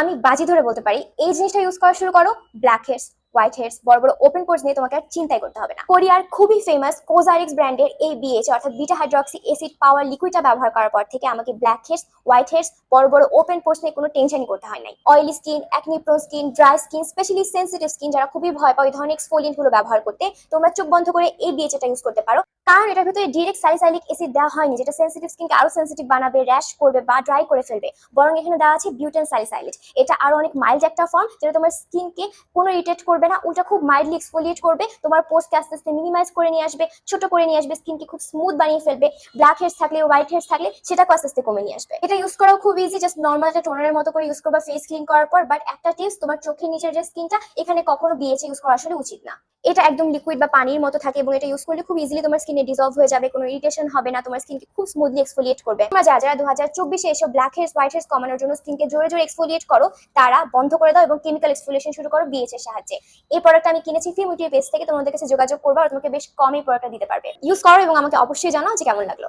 আমি বাজি ধরে বলতে পারি, এই জিনিসটা ইউজ করা শুরু করো ব্ল্যাক হেডস হোয়াইট হেডস বড় বড় ওপেন পোর্স নিয়ে তোমাকে আর চিন্তাই করতে হবে না। কোরিয়ার খুবই ফেমাস কোজারিক্স ব্র্যান্ডের এই বিএচ অর্থাৎ বিটা হাইড্রক্সি এসিড পাওয়ার লিকুইডটা ব্যবহার করার পর থেকে আমাকে ব্ল্যাক হেডস হোয়াইট হেডস বড় বড় ওপেন পোর্স নিয়ে কোনো টেনশনই করতে হয় নাই। Oily skin acne prone skin dry skin specially sensitive skin যারা খুবই ভয় পায় ওই ধরনের এক্সফোলিয়েন্টগুলো ব্যবহার করতে, তোমরা চোখ বন্ধ করে এই বিএইচ এটা ইউজ করতে পারো। কারণ এটার ভিতরে ডিরেক্ট স্যালিসাইলিক অ্যাসিড দেওয়া হয়নি, যেটা সেন্সিটিভ স্কিনকে আরও সেন্সিটিভ বানাবে র্যাশ করবে বা ড্রাই করে ফেলবে। বরং এখানে দেওয়া আছে বিউটেন স্যালিসাইলিট এটা আরও অনেক মাইল্ড একটা ফর্ম যেটা তোমার স্কিনকে কোনো ইরিটেট করবে না, উল্টা খুব মাইল্ডলি এক্সফোলিয়েট করবে, তোমার পোস্টকে আস্তে আস্তে মিনিমাইজ করে নিয়ে আসবে, ছোট করে নিয়ে আসবে স্কিনকে খুব স্মুথ বানিয়ে ফেলবে ব্ল্যাক হেডস থাকলে হোয়াইট হেডস থাকলে সেটাকে আস্তে আস্তে কমে নিয়ে আসবে। এটা ইউজ করাও খুব ইজি জাস্ট নর্মাল একটা টোনারের মতো করে ইউজ করবা ফেস ক্লিন করার পর বাট একটা টিপস তোমার চোখের নিচের যে স্কিনটা এখানে কখনো বিএচে ইউজ করা আসলে উচিত না। এটা একদম লিকুইড বা পানির মতো থাকে এবং এটা ইউজ করলে খুব ইজিলি তোমার স্কিনে ডিজলভ হয়ে যাবে, কোনো ইরিটেশন হবে না, তোমার স্কিনকে খুব স্মুথলি এক্সফোলিয়েট করবে। তোমরা যারা যারা দু হাজার চব্বিশে এসব ব্ল্যাক হেয়ার হোয়াইট হেয়ার কমানোর জন্য স্কিনকে জোরে জোরে এক্সফোলিয়েট করো, তারা বন্ধ করে দাও এবং কেমিক্যাল এক্সফোলিয়েশন শুরু করো বিএচ এর সাহায্যে। এই প্রোডাক্ট আমি কিনেছি ফিমিটির পেজ থেকে, তোমাদের কাছে যোগাযোগ করব আর তোমাকে বেশ কমই প্রোডাক্টটা দিতে পারবে। ইউজ করো এবং আমাকে অবশ্যই জানাও যে কেমন লাগল।